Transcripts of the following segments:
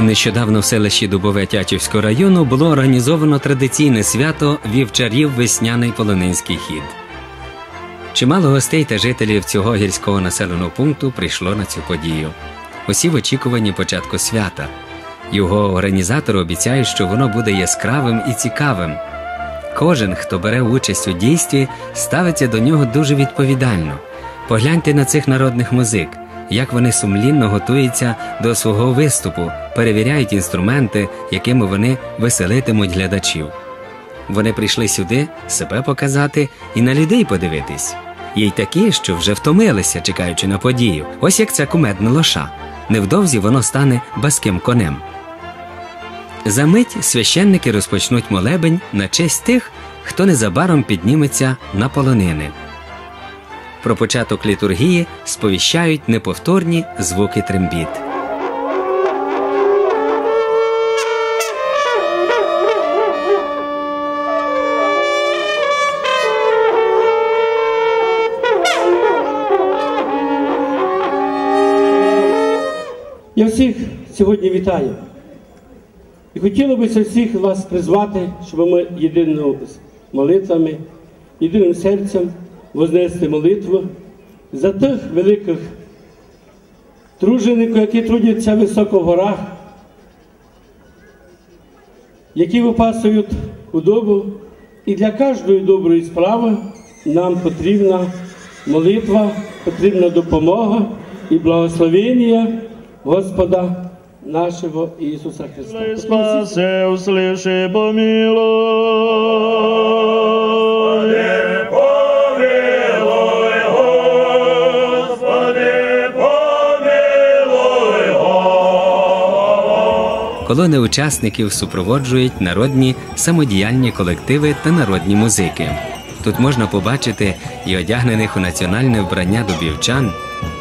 Нещодавно в селищі Дубове Тячівського району було організовано традиційне свято вівчарів весняний полонинський хід. Чимало гостей та жителів цього гірського населеного пункту прийшло на цю подію. Усі в очікуванні початку свята. Його організатори обіцяють, що воно буде яскравим і цікавим. Кожен, хто бере участь у дійстві, ставиться до нього дуже відповідально. Погляньте на цих народних музик, як вони сумлінно готуються до свого виступу, перевіряють інструменти, якими вони веселитимуть глядачів. Вони прийшли сюди себе показати і на людей подивитись. Є й такі, що вже втомилися, чекаючи на подію. Ось як ця кумедна лоша. Невдовзі воно стане баским конем. За мить священники розпочнуть молебень на честь тих, хто незабаром підніметься на полонини. Про початок літургії сповіщають неповторні звуки трембіт. Я всіх сьогодні вітаю. І хотіло би всіх вас призвати, щоб ми єдиними молитвами, єдиним серцем вознести молитву за тих великих тружеників, які трудяться високо в горах, які випасують худобу. І для кожної доброї справи нам потрібна молитва, потрібна допомога і благословення Господа нашого Ісуса Христа. Спасе, услыши, помилуй. Колони учасників супроводжують народні самодіяльні колективи та народні музики. Тут можна побачити і одягнених у національне вбрання добівчан,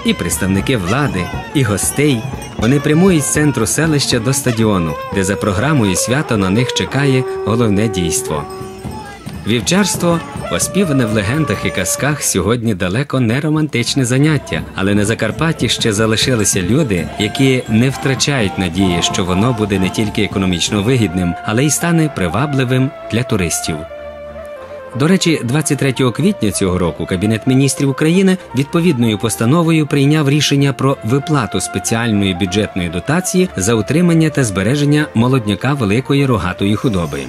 і представники влади, і гостей. Вони прямують з центру селища до стадіону, де за програмою свято на них чекає головне дійство. Вівчарство, оспіване в легендах і казках, сьогодні далеко не романтичне заняття, але на Закарпатті ще залишилися люди, які не втрачають надії, що воно буде не тільки економічно вигідним, але й стане привабливим для туристів. До речі, 23 квітня цього року Кабінет міністрів України відповідною постановою прийняв рішення про виплату спеціальної бюджетної дотації за утримання та збереження молодняка великої рогатої худоби.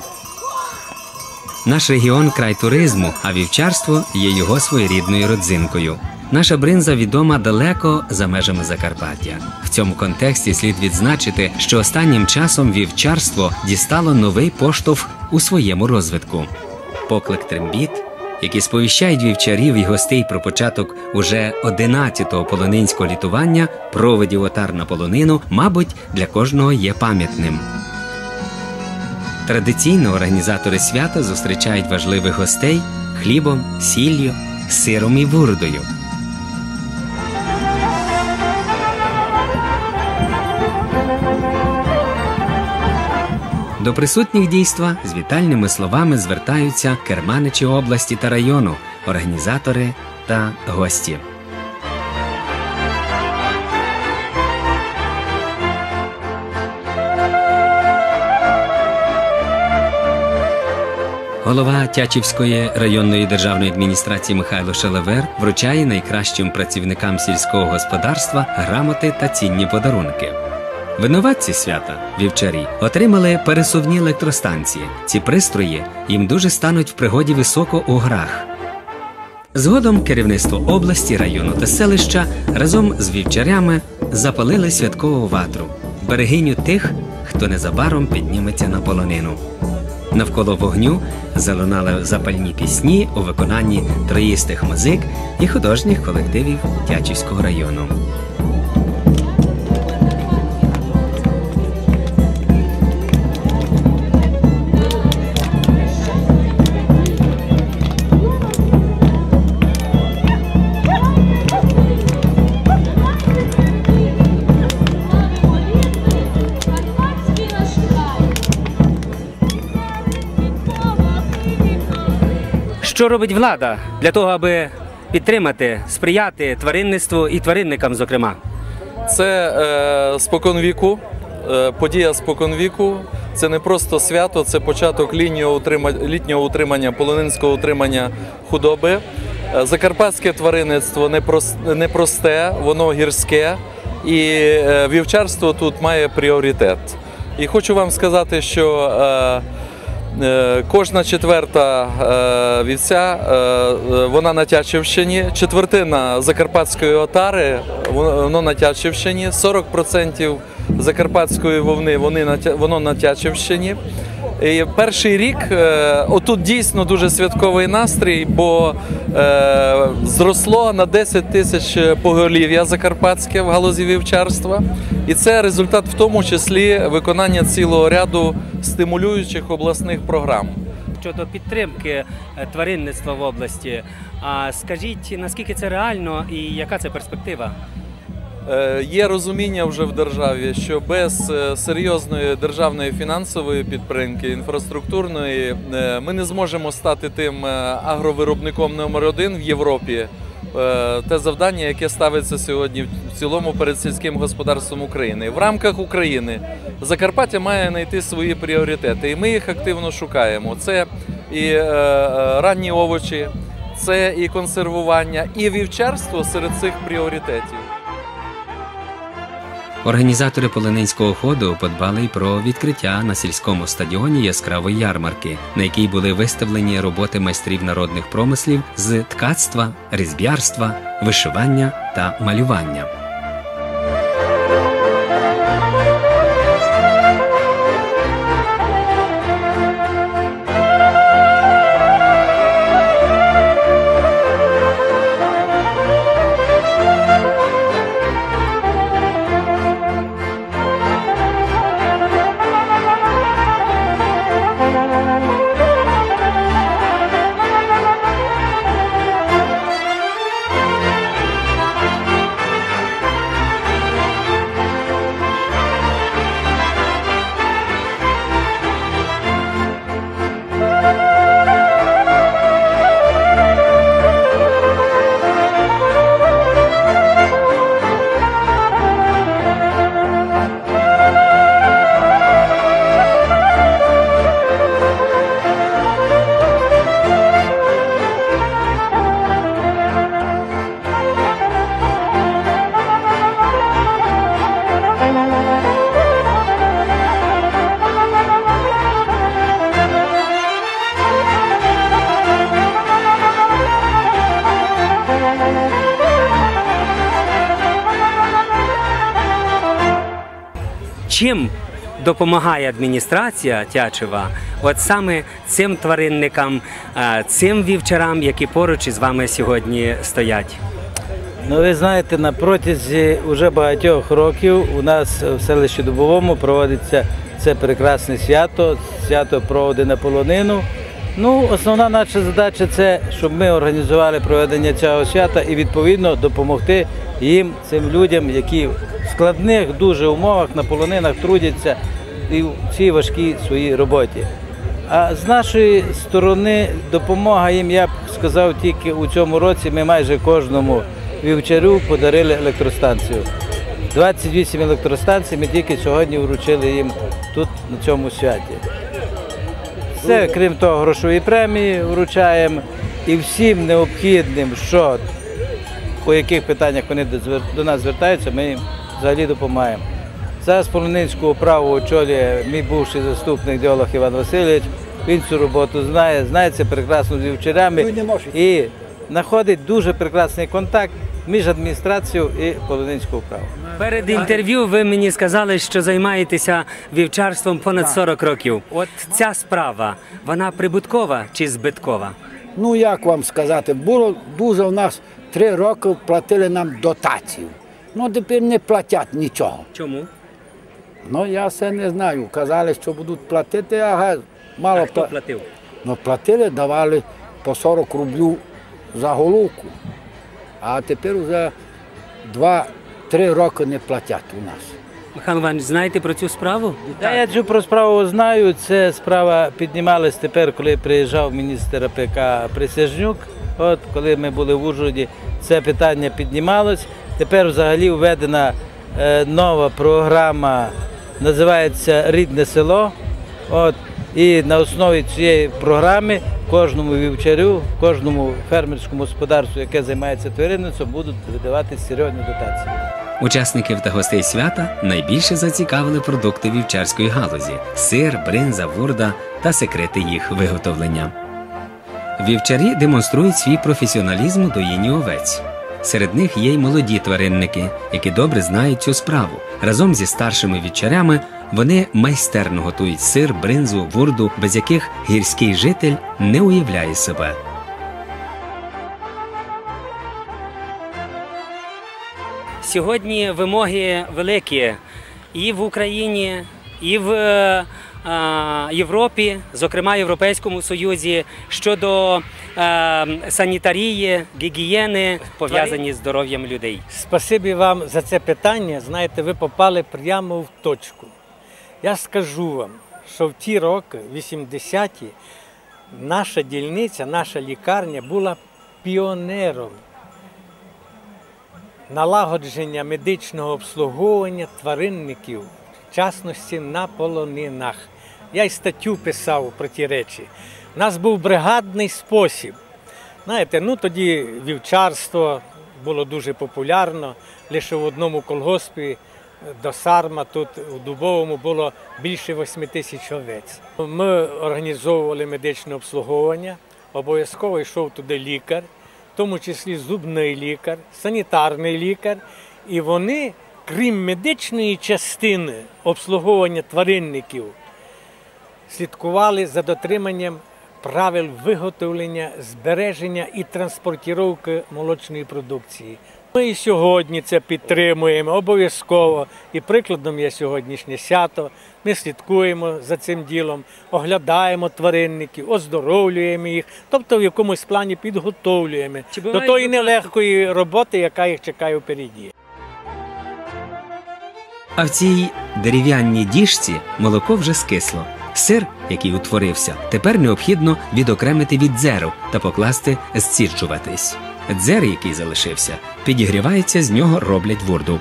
Наш регіон край туризму, а вівчарство є його своєрідною родзинкою. Наша бринза відома далеко за межами Закарпаття. В цьому контексті слід відзначити, що останнім часом вівчарство дістало новий поштовх у своєму розвитку. Поклик трембіт, які сповіщають вівчарів і гостей про початок уже 11-го полонинського літування, проводів отар на полонину, мабуть, для кожного є пам'ятним. Традиційно організатори свята зустрічають важливих гостей хлібом, сіллю, сиром і бурдою. До присутніх дійства з вітальними словами звертаються керманичі області та району, організатори та гості. Голова Тячівської районної державної адміністрації Михайло Шелевер вручає найкращим працівникам сільського господарства грамоти та цінні подарунки. Винуватці свята, вівчарі, отримали пересувні електростанції. Ці пристрої їм дуже стануть в пригоді високо у горах. Згодом керівництво області, району та селища разом з вівчарями запалили святкову ватру, берегиню тих, хто незабаром підніметься на полонину. Навколо вогню залунали запальні пісні у виконанні троїстих музик і художніх колективів Тячівського району. Що робить влада для того, аби підтримати, сприяти тваринництву і тваринникам, зокрема? Це е, споконвіку е, подія споконвіку. Це не просто свято, це початок літнього утримання, полонинського утримання худоби. Е, Закарпатське тваринництво непрос- непросте, воно гірське, і е, вівчарство тут має пріоритет. І хочу вам сказати, що Е, Кожна четверта е, вівця, е, е, вона на Тячівщині, четвертина закарпатської отари, воно на Тячівщині, 40% закарпатської вовни воно на Тячівщині. Перший рік е, отут дійсно дуже святковий настрій, бо е, зросло на 10 тисяч поголів'я закарпатське в галузі вівчарства. І це результат в тому числі виконання цілого ряду стимулюючих обласних програм. щодо підтримки е, тваринництва в області. А скажіть, наскільки це реально і яка це перспектива? Е, Є розуміння вже в державі, що без е, серйозної державної фінансової підтримки, інфраструктурної, е, ми не зможемо стати тим агровиробником номер один в Європі. Те завдання, яке ставиться сьогодні в цілому перед сільським господарством України. В рамках України Закарпаття має знайти свої пріоритети, і ми їх активно шукаємо. Це і ранні овочі, це і консервування, і вівчарство серед цих пріоритетів. Організатори полонинського ходу подбали й про відкриття на сільському стадіоні яскравої ярмарки, на якій були виставлені роботи майстрів народних промислів з ткацтва, різб'ярства, вишивання та малювання. Чим допомагає адміністрація Тячева от саме цим тваринникам, е, цим вівчарам, які поруч із вами сьогодні стоять? Ну, ви знаєте, на протязі вже багатьох років у нас в селищі Дубовому проводиться це прекрасне свято, свято проводи на полонину. Ну, основна наша задача це, щоб ми організували проведення цього свята і відповідно допомогти їм, цим людям, які в складних дуже умовах на полонинах трудяться і в цій важкій своїй роботі. А з нашої сторони допомога їм, я б сказав, тільки у цьому році ми майже кожному вівчарю подарили електростанцію. 28 електростанцій ми тільки сьогодні вручили їм тут на цьому святі. Це, крім того, грошові премії вручаємо і всім необхідним, що по яких питаннях вони до нас звертаються, ми їм взагалі допомагаємо. Зараз Полонинську управу очолює мій бувший заступник діолог Іван Васильович. Він цю роботу знає, знається прекрасно з вівчарями і знаходить дуже прекрасний контакт між адміністрацією і Полонинською управою. Перед інтерв'ю ви мені сказали, що займаєтеся вівчарством понад 40 років. От ця справа, вона прибуткова чи збиткова? Ну як вам сказати, було дуже в нас три роки платили нам дотацію. Ну тепер не платять нічого. Чому? Ну я все не знаю. Казали, що будуть платити, ага, мало А хто пла- платив? Ну платили, давали по 40 рублів за головку. А тепер вже два-три роки не платять у нас. Михайло Іванович, знаєте про цю справу? Та я цю про справу знаю. Це справа піднімалась тепер, коли приїжджав міністр АПК Присяжнюк. От коли ми були в Ужгороді, це питання піднімалось. Тепер взагалі введена е, нова програма називається Рідне село. От, і на основі цієї програми кожному вівчарю, кожному фермерському господарству, яке займається тваринництвом, будуть видавати серйозні дотації. Учасників та гостей свята найбільше зацікавили продукти вівчарської галузі: сир, бринза, вурда та секрети їх виготовлення. Вівчарі демонструють свій професіоналізм у доїнні овець. Серед них є й молоді тваринники, які добре знають цю справу. Разом зі старшими вівчарями вони майстерно готують сир, бринзу, вурду, без яких гірський житель не уявляє себе. Сьогодні вимоги великі і в Україні, і в е, Європі, зокрема Європейському Союзі, щодо е, санітарії, гігієни, пов'язані з здоров'ям людей. Спасибі вам за це питання. Знаєте, ви попали прямо в точку. Я скажу вам, що в ті роки, 80-ті, наша дільниця, наша лікарня була піонером налагодження медичного обслуговування тваринників, в частності на полонинах. Я й статтю писав про ті речі. У нас був бригадний спосіб. Знаєте, ну тоді вівчарство було дуже популярно. Лише в одному колгоспі до Сарма, тут у Дубовому було більше 8 тисяч овець. Ми організовували медичне обслуговування, обов'язково йшов туди лікар, в тому числі зубний лікар, санітарний лікар. І вони, крім медичної частини обслуговування тваринників, слідкували за дотриманням правил виготовлення, збереження і транспортування молочної продукції. Ми і сьогодні це підтримуємо обов'язково. І прикладом є сьогоднішнє свято. Ми слідкуємо за цим ділом, оглядаємо тваринників, оздоровлюємо їх, тобто в якомусь плані підготовлюємо до тої нелегкої роботи, яка їх чекає впереді. А в цій дерев'яній діжці молоко вже скисло. Сир, який утворився, тепер необхідно відокремити від дзеру та покласти зціджуватись. Дзер, який залишився, підігрівається, з нього роблять вурду.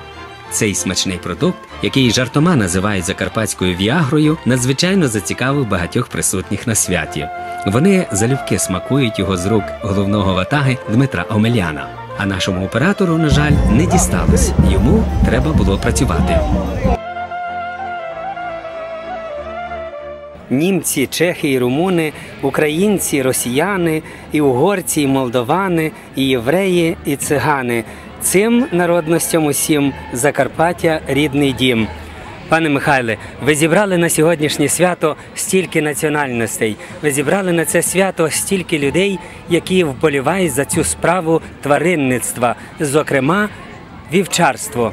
Цей смачний продукт, який жартома називають закарпатською віагрою, надзвичайно зацікавив багатьох присутніх на святі. Вони залюбки смакують його з рук головного ватаги Дмитра Омеляна. А нашому оператору, на жаль, не дісталось. Йому треба було працювати. Німці, чехи і румуни, українці, росіяни, і угорці, і молдовани, і євреї, і цигани. Цим народностям усім Закарпаття рідний дім. Пане Михайле, ви зібрали на сьогоднішнє свято стільки національностей. Ви зібрали на це свято стільки людей, які вболівають за цю справу тваринництва, зокрема вівчарство.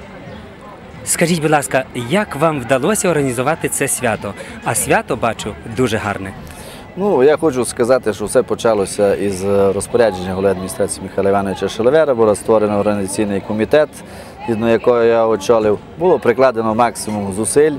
Скажіть, будь ласка, як вам вдалося організувати це свято? А свято бачу дуже гарне. Ну, я хочу сказати, що все почалося із розпорядження голови адміністрації Михайла Івановича Шелевера. Було створено організаційний комітет, згідно якого я очолив. Було прикладено максимум зусиль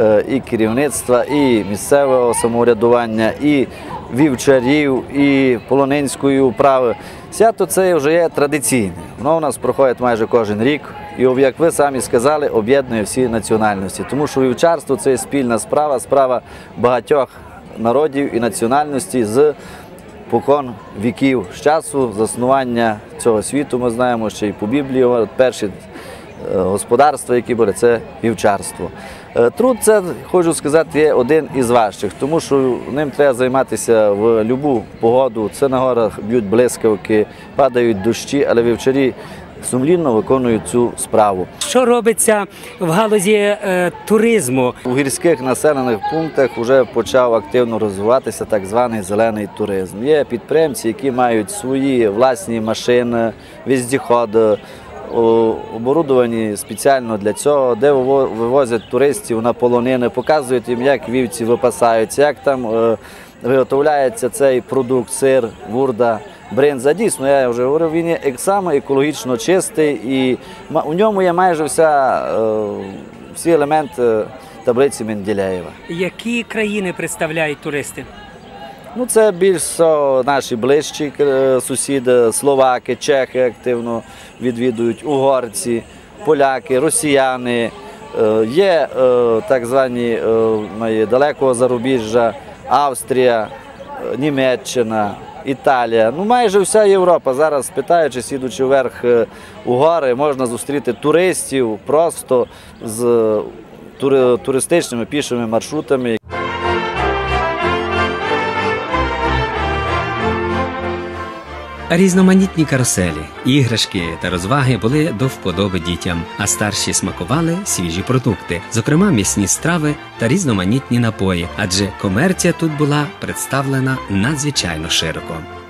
е, і керівництва, і місцевого самоврядування, і вівчарів, і полонинської управи. Свято це вже є традиційне. Воно у нас проходить майже кожен рік. І, як ви самі сказали, об'єднує всі національності. Тому що вівчарство це спільна справа, справа багатьох народів і національностей з покон віків. З часу заснування цього світу ми знаємо, що і по Біблії перші е, господарства, які були, це вівчарство. Е, Труд це, хочу сказати, є один із важчих, тому що ним треба займатися в будь-яку погоду. Це на горах б'ють блискавки, падають дощі, але вівчарі сумлінно виконують цю справу. Що робиться в галузі е, туризму? У гірських населених пунктах вже почав активно розвиватися так званий зелений туризм. Є підприємці, які мають свої власні машини, віздіходи, оборудовані спеціально для цього, де вивозять туристів на полонини, показують їм, як вівці випасаються, як там е, виготовляється цей продукт, сир, вурда. Бринза, дійсно, я вже говорив, він є саме екологічно чистий і у ньому є майже вся, е, всі елементи таблиці Менделєєва. Які країни представляють туристи? Ну, це більш наші ближчі е, сусіди, словаки, чехи активно відвідують, угорці, поляки, росіяни, Е, Є так звані далекого зарубіжжя, Австрія, е, Німеччина, Італія. Ну майже вся Європа. Зараз питаючись, ідучи вверх е, у гори, можна зустріти туристів просто з е, туристичними пішими маршрутами. Різноманітні каруселі, іграшки та розваги були до вподоби дітям, а старші смакували свіжі продукти, зокрема м'ясні страви та різноманітні напої, адже комерція тут була представлена надзвичайно широко.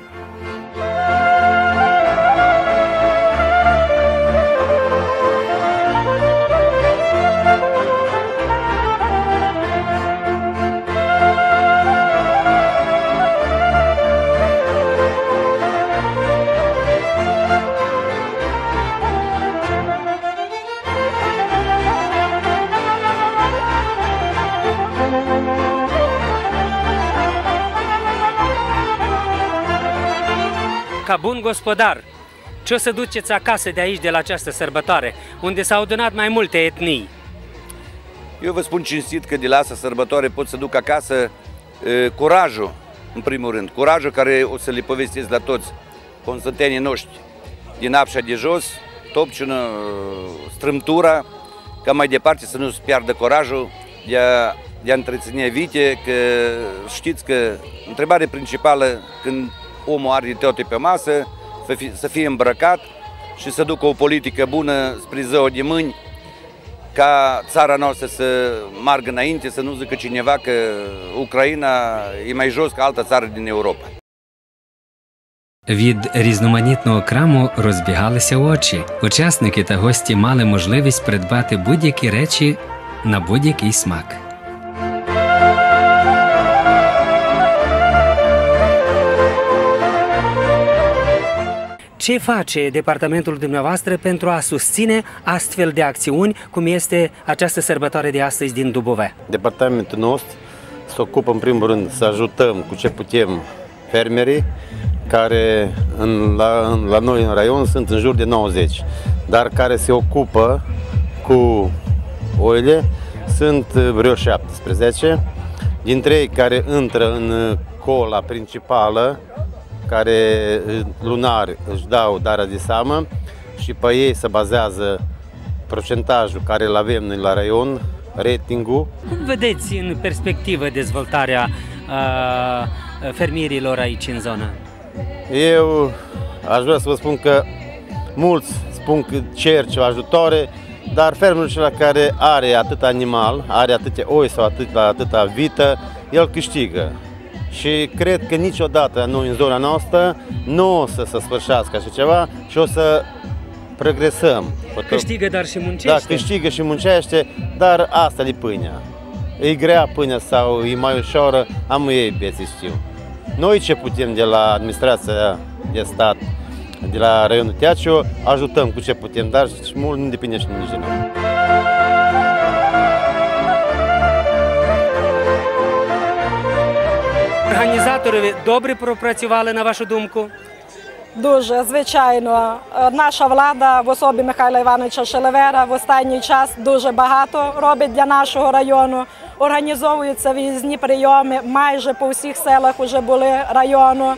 Bun gospodar, ce o să duceți acasă de aici, de la această sărbătoare, unde s-au adunat mai multe etnii? Eu vă spun cinstit că de la asta sărbătoare pot să duc acasă e, curajul, în primul rând. Curajul care o să le povestesc la toți constantenii noștri din Apșa de jos, Topciună, Strâmtura, ca mai departe să nu-și piardă curajul de a, de a întreține vite, că știți că întrebarea principală când omul are toate pe masă, să fie, să fie îmbrăcat și să ducă o politică bună spre ziua de mâini, ca țara noastră să margă înainte, să nu zică cineva că Ucraina e mai jos ca altă țară din Europa. Від різноманітного краму розбігалися очі. Учасники та гості мали можливість придбати будь-які речі на будь-який смак. Ce face departamentul dumneavoastră pentru a susține astfel de acțiuni, cum este această sărbătoare de astăzi din Dubovea? Departamentul nostru se ocupă în primul rând să ajutăm cu ce putem fermerii care în, la, în, la noi în raion sunt în jur de 90, dar care se ocupă cu oile sunt vreo 17, dintre ei care intră în cola principală, care lunar își dau darea de seamă și pe ei se bazează procentajul care îl avem noi la raion, ratingul. Cum vedeți în perspectivă dezvoltarea uh, fermierilor aici în zonă? Eu aș vrea să vă spun că mulți spun că cer ceva ajutoare, dar fermerul acela care are atât animal, are atâtea oi sau atât, atâta vită, el câștigă. Și cred că niciodată noi în zona noastră nu o să se sfârșească așa ceva și o să progresăm. Câștigă, dar și Da, muncește. câștigă și muncește, dar asta e pâinea. E grea pâinea sau e mai ușoară, am ei beții știu. Noi ce putem de la administrația de stat, de la raionul Teaciu, ajutăm cu ce putem, dar și mult nu depinde și nici de noi. Організатори добре пропрацювали, на вашу думку? Дуже звичайно, Е, наша влада в особі Михайла Івановича Шелевера в останній час дуже багато робить для нашого району. Організовуються в'їзні прийоми майже по всіх селах вже були району.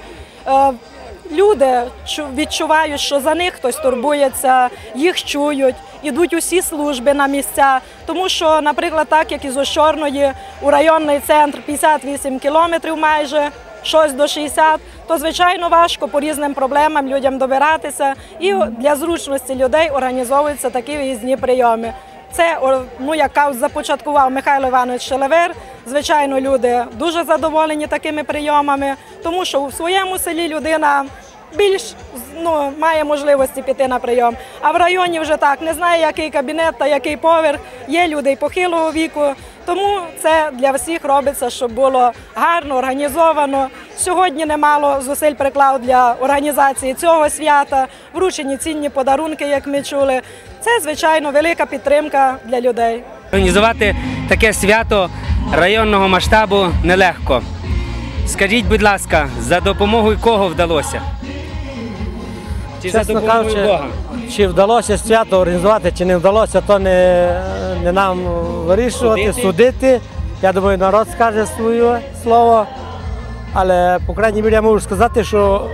Люди чу- відчувають, що за них хтось турбується, їх чують, ідуть усі служби на місця. Тому що, наприклад, так як із Ощорної у районний центр 58 кілометрів майже, щось до 60, то звичайно важко по різним проблемам людям добиратися. І для зручності людей організовуються такі виїзні прийоми. Це ну, яка започаткував Михайло Іванович Шелевер. Звичайно, люди дуже задоволені такими прийомами, тому що у своєму селі людина більш ну, має можливості піти на прийом. А в районі вже так не знає, який кабінет та який поверх. Є люди похилого віку. Тому це для всіх робиться, щоб було гарно організовано. Сьогодні немало зусиль приклав для організації цього свята, вручені цінні подарунки, як ми чули. Це звичайно велика підтримка для людей. Організувати таке свято районного масштабу нелегко. Скажіть, будь ласка, за допомогою кого вдалося? Чи за Чесно допомогою кажучи, Бога? Чи вдалося свято організувати, чи не вдалося, то не, не нам вирішувати, Судити. судити. Я думаю, народ скаже своє слово. Але, по крайній мірі, я можу сказати, що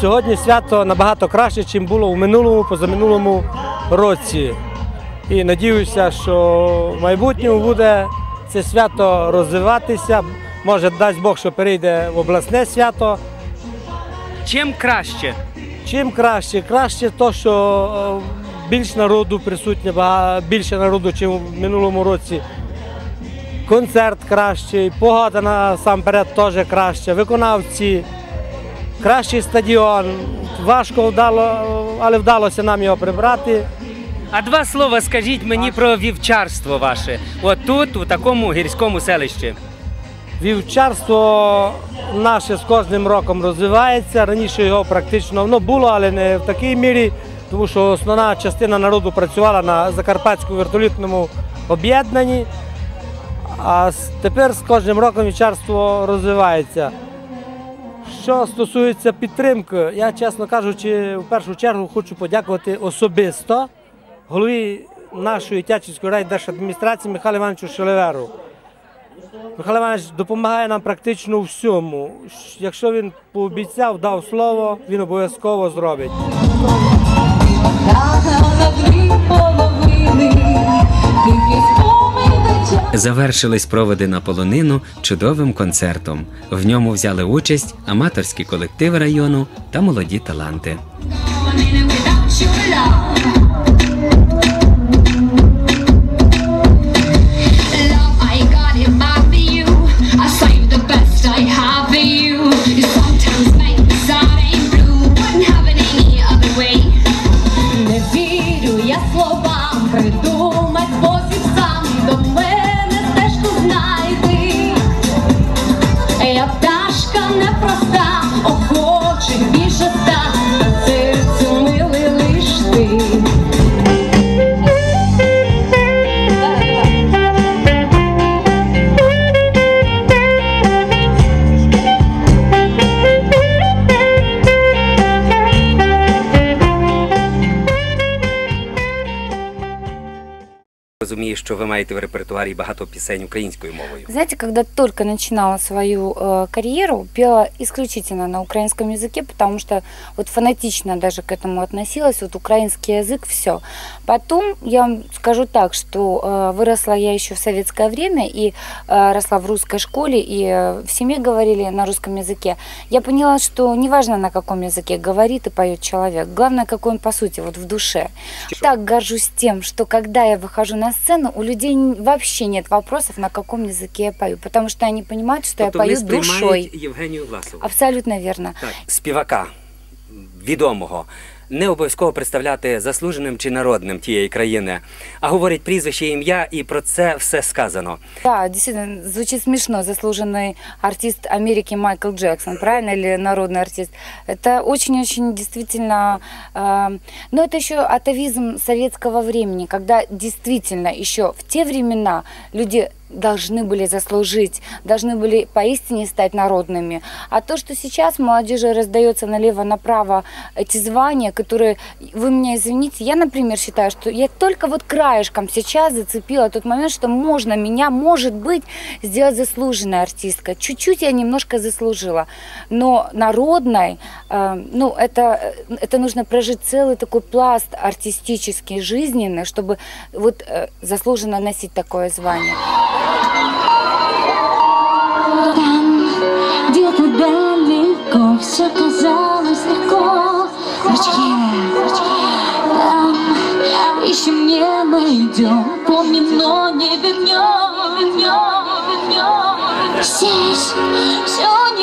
сьогодні свято набагато краще, ніж було у минулому, позаминулому році. І надіюся, що в майбутньому буде це свято розвиватися. Може, дасть Бог, що перейде в обласне свято. Чим краще? Чим краще? Краще то, що е, більш народу присутнє, більше народу, ніж в минулому році. Концерт кращий, погода насамперед теж краще, виконавці, кращий стадіон. Важко вдало, але вдалося нам його прибрати. А два слова скажіть мені про вівчарство ваше. От тут, у такому гірському селищі. Вівчарство наше з кожним роком розвивається. Раніше його практично воно було, але не в такій мірі, тому що основна частина народу працювала на Закарпатському вертолітному об'єднанні. А тепер з кожним роком вівчарство розвивається. Що стосується підтримки, я, чесно кажучи, в першу чергу хочу подякувати особисто голові нашої Тячівської райдержадміністрації Михайлу Івановичу Шелеверу. Михайло Іванович допомагає нам практично у всьому. Якщо він пообіцяв, дав слово, він обов'язково зробить. Завершились проводи на полонину чудовим концертом. В ньому взяли участь аматорські колективи району та молоді таланти. що ви маєте в репертуарі багато пісень українською мовою. Знаете, когда только начинала свою э, карьеру, пела исключительно на украинском языке, потому что вот фанатично даже к этому относилась, вот украинский язык, все. Потом я вам скажу так, что э, выросла я еще в советское время и э, росла в русской школе, и э, в семье говорили на русском языке. Я поняла, что неважно на каком языке говорит и поет человек, главное, какой он по сути, вот в душе. Так горжусь тем, что когда я выхожу на сцену, у людей н- вообще нет вопросов, на каком языке я пою, потому что они понимают, что тобто я вони пою душой. сприймають Євгенію Власову. Абсолютно верно. Так, співака відомого. Не обов'язково представляти заслуженим чи народним тієї країни, а говорить прізвище, ім'я, і про це все сказано. Да, действительно, звучит смешно, заслуженный артист Америки Майкл Джексон, правильно, или народный артист. Это очень-очень действительно, э, но это еще атовизм советского времени, когда действительно еще в те времена люди должны были заслужить, должны были поистине стать народными. А то, что сейчас молодежи раздается налево-направо эти звания, которые, вы меня извините, я, например, считаю, что я только вот краешком сейчас зацепила тот момент, что можно меня, может быть, сделать заслуженной артисткой. Чуть-чуть я немножко заслужила. Но народной, э, ну, это, это нужно прожить целый такой пласт артистический, жизненный, чтобы вот э, заслуженно носить такое звание. Там, где-то далеко, все казалось легко. Ручье, там, ищем, не найдем, помним, но не вернем, не вернем, все.